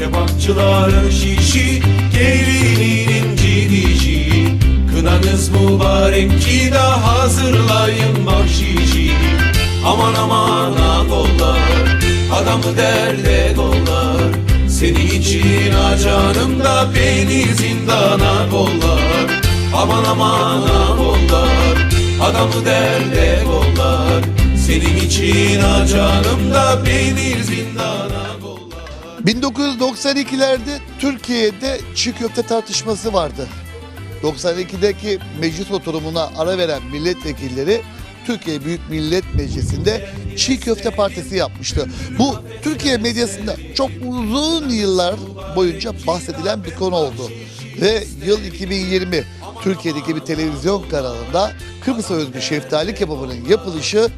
Kebapçıların şişi, gelinin inci dişi Kınanız mübarek ki de hazırlayın bahşişi. Aman aman akollar, adamı derde kollar. Senin için acanım da beni zindana kollar. Aman aman akollar, adamı derde kollar. Senin için acanım da beni zindana 1992'lerde Türkiye'de çiğ köfte tartışması vardı. 92'deki meclis oturumuna ara veren milletvekilleri Türkiye Büyük Millet Meclisi'nde çiğ köfte partisi yapmıştı. Bu Türkiye medyasında çok uzun yıllar boyunca bahsedilen bir konu oldu. Ve yıl 2020 Türkiye'deki bir televizyon kanalında Kıbrıs'a özgü şeftali kebabının yapılışı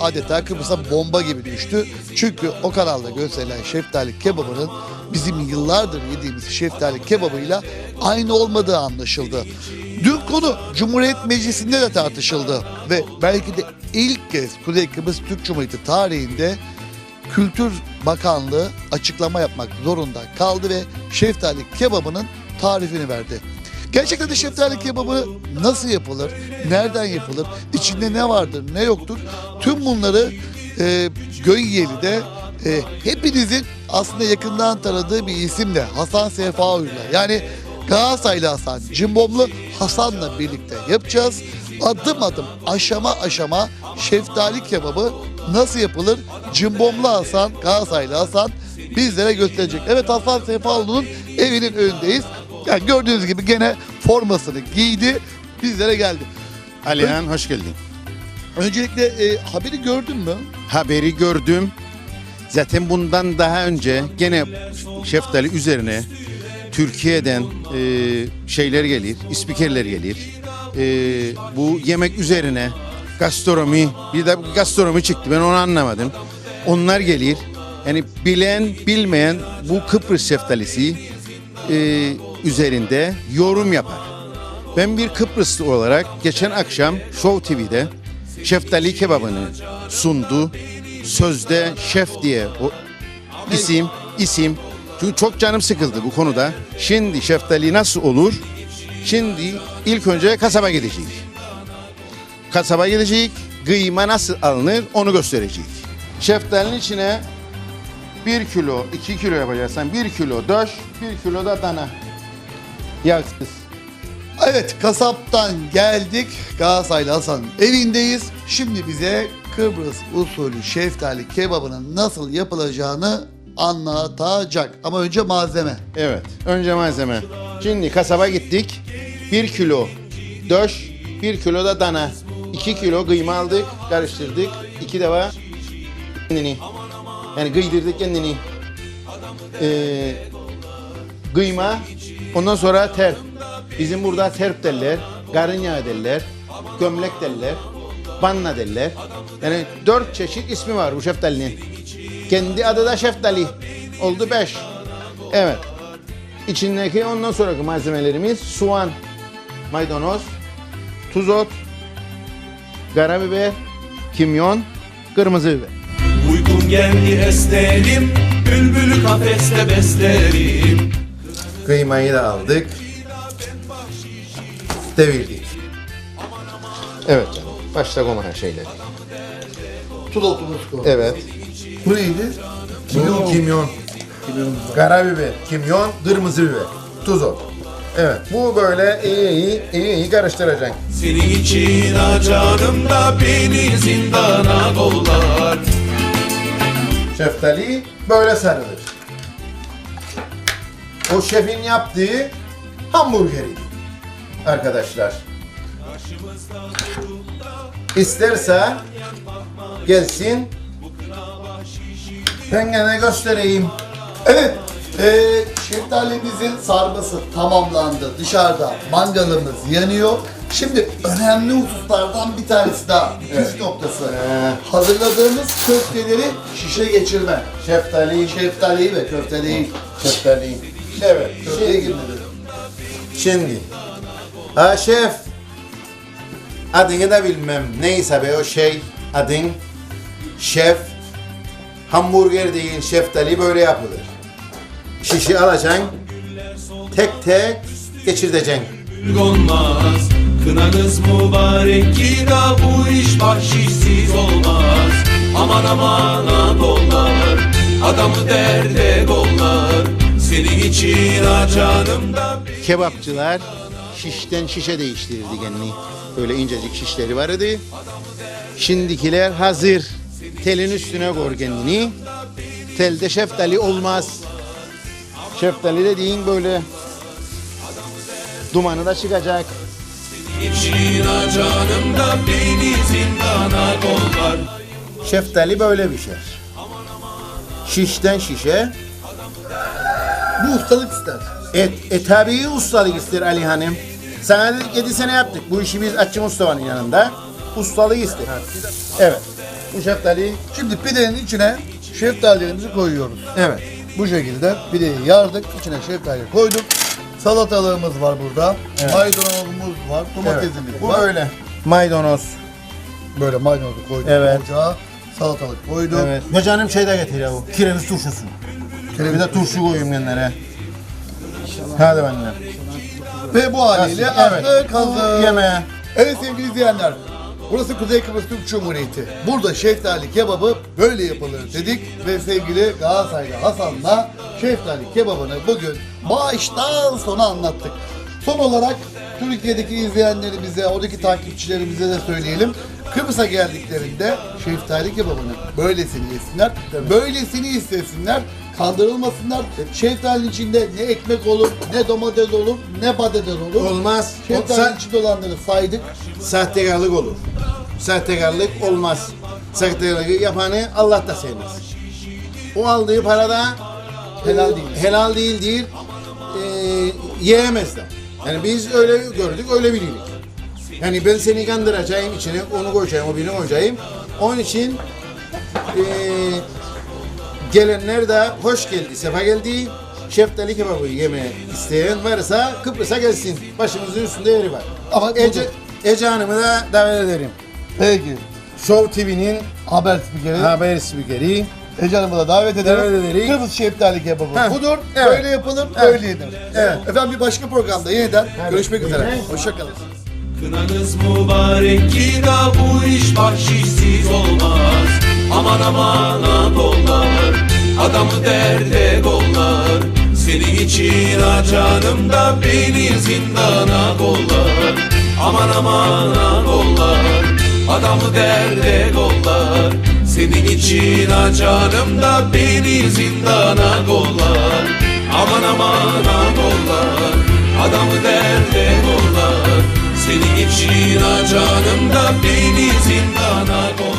adeta Kıbrıs'a bomba gibi düştü. Çünkü o kanalda gösterilen şeftali kebabının bizim yıllardır yediğimiz şeftali kebabıyla aynı olmadığı anlaşıldı. Dün konu Cumhuriyet Meclisi'nde de tartışıldı ve belki de ilk kez Kuzey Kıbrıs Türk Cumhuriyeti tarihinde Kültür Bakanlığı açıklama yapmak zorunda kaldı ve şeftali kebabının tarifini verdi. Gerçekten de şeftali kebabı nasıl yapılır, nereden yapılır, içinde ne vardır, ne yoktur? Tüm bunları e, Göyyeli'de e, hepinizin aslında yakından tanıdığı bir isimle Hasan Sefaoğlu'yla yani Galatasaraylı Hasan, Cimbomlu Hasan'la birlikte yapacağız. Adım adım, aşama aşama şeftali kebabı nasıl yapılır? Cimbomlu Hasan, Galatasaraylı Hasan bizlere gösterecek. Evet Hasan Sefaoğlu'nun evinin önündeyiz. Yani gördüğünüz gibi gene formasını giydi, bizlere geldi. Alihan hoş geldin. Öncelikle e, haberi gördün mü? Haberi gördüm. Zaten bundan daha önce gene şeftali üzerine Türkiye'den e, şeyler gelir, spikerler gelir. E, bu yemek üzerine gastronomi, bir de gastronomi çıktı ben onu anlamadım. Onlar gelir. Yani bilen bilmeyen bu Kıbrıs şeftalisi e, üzerinde yorum yapar. Ben bir Kıbrıslı olarak geçen akşam Show TV'de şeftali kebabını sundu. Sözde şef diye o isim isim. Çünkü çok canım sıkıldı bu konuda. Şimdi şeftali nasıl olur? Şimdi ilk önce kasaba gidecek. Kasaba gidecek. Kıyma nasıl alınır onu gösterecek. Şeftalinin içine bir kilo, iki kilo yapacaksan bir kilo döş, bir kilo da dana. Yağsız. Evet kasaptan geldik. Galatasaraylı Hasan'ın evindeyiz. Şimdi bize Kıbrıs usulü şeftali kebabının nasıl yapılacağını anlatacak. Ama önce malzeme. Evet. Önce malzeme. Şimdi kasaba gittik. 1 kilo döş, 1 kilo da dana. 2 kilo kıyma aldık, karıştırdık. 2 defa kendini. Yani kıydırdık kendini. Ee, kıyma. Ondan sonra terp. Bizim burada terp derler. Karın yağı derler. Gömlek derler. Banna derler. Yani dört çeşit ismi var bu şeftalinin. Kendi adı da şeftali. Oldu beş. Evet. İçindeki ondan sonraki malzemelerimiz soğan, maydanoz, tuz ot, karabiber, kimyon, kırmızı biber. Geldi esnerim Bülbülü kafeste beslerim Kıymayı da aldık. Devirdik. Evet canım. Başta koman şeyleri. Tuz otumuz koy. Evet. Bu neydi? Kimyon. Kimyon. Karabiber, kimyon, kırmızı biber, tuz ot. Evet. Bu böyle iyi iyi iyi iyi karıştıracaksın. Senin için acanım da beni zindana kollar Şeftali böyle sarılır. O şefin yaptığı hamburgeriydi. Arkadaşlar. İsterse gelsin. Ben gene göstereyim. Evet. E, şeftalimizin sarması tamamlandı. Dışarıda mangalımız yanıyor. Şimdi önemli hususlardan bir tanesi daha. Püf Evet. noktası. Ee. Hazırladığımız köfteleri şişe geçirme. Şeftali, Şeftaliyi ve köfte değil. şeftali. Evet. Köfteye Şimdi, girmedi. şimdi. Ha şef. Adını da bilmem. Neyse be o şey. Adın. Şef. Hamburger değil şeftali böyle yapılır. şişi alacaksın. Tek tek geçireceksin. olmaz Kınanız mübarek ki da bu iş bahşişsiz olmaz Aman aman adollar Adamı derde dollar Senin için ha canım da Kebapçılar şişten şişe değiştirirdi kendini. Böyle incecik şişleri vardı. Şimdikiler hazır. Telin üstüne koy kendini. Telde şeftali olmaz. Şeftali dediğin böyle dumanı da çıkacak. İçin ha canım da beni zindana kollar Şeftali böyle bir şey. Şişten şişe. Bu ustalık ister. Et, e tabii ustalık ister Ali Hanım. Sana dedik 7 sene yaptık. Bu işi biz Açı Mustafa'nın yanında. Ustalık ister. Evet. Bu şeftali Şimdi pidenin içine şeftalilerimizi koyuyoruz. evet. Bu şekilde pideyi yardık, içine şeftali koyduk. Salatalığımız var burada. Maydanozumuz var, domatesimiz Bu var. böyle. Maydanoz. Böyle maydanozu koyduk Evet. ocağa. Salatalık koyduk. Evet. Ya canım şey de getir ya bu. Kireviz turşusu. Bir de turşu koyayım yanlara. Hadi benimle. Ve bu haliyle Evet. artık hazır. Yemeğe. Evet sevgili izleyenler. Burası Kuzey Kıbrıs Türk Cumhuriyeti. Burada şeftali kebabı böyle yapılır dedik ve sevgili Galatasaraylı Hasan'la şeftali kebabını bugün baştan sona anlattık. Son olarak Türkiye'deki izleyenlerimize, oradaki takipçilerimize de söyleyelim. Kıbrıs'a geldiklerinde şeftali kebabını böylesini yesinler, böylesini istesinler, kandırılmasınlar. Şeftalinin içinde ne ekmek olur, ne domates olur, ne patates olur. Olmaz. Şeftalinin Sa- içinde olanları saydık. sahtekarlık olur. Sahtekarlık olmaz. Sahtekarlık yapanı Allah da sevmez. O aldığı parada Helal değil. Helal değil değil. E, yiyemezler. Yani biz öyle gördük, öyle bildik. Yani ben seni kandıracağım, içine onu koyacağım, o birini koyacağım. Onun için e, gelenler de hoş geldi, sefa geldi. Şeftali kebabı yeme isteyen varsa Kıbrıs'a gelsin. Başımızın üstünde yeri var. Ama Ece, Ece Hanım'ı da davet ederim. Peki. Show TV'nin Haber spikeri. haber spikeri. Ece Hanım'ı da davet ederiz. Davet ederiz. Kıbrıs şeftali kebabı. Heh, Budur. evet. Böyle yapılır, Evet. böyle yenir. Evet. Efendim bir başka programda yeniden görüşmek üzere. Evet. Hoşçakalın. Kınanız mübarek ki da bu iş bahşişsiz olmaz Aman aman adollar Adamı derde dollar Senin için canım da beni zindana kollar Aman aman adollar Adamı derde dollar senin için açarım da beni zindana kollar. Aman aman kollar Adamı derde kollar. Senin için açarım da beni zindana kollar.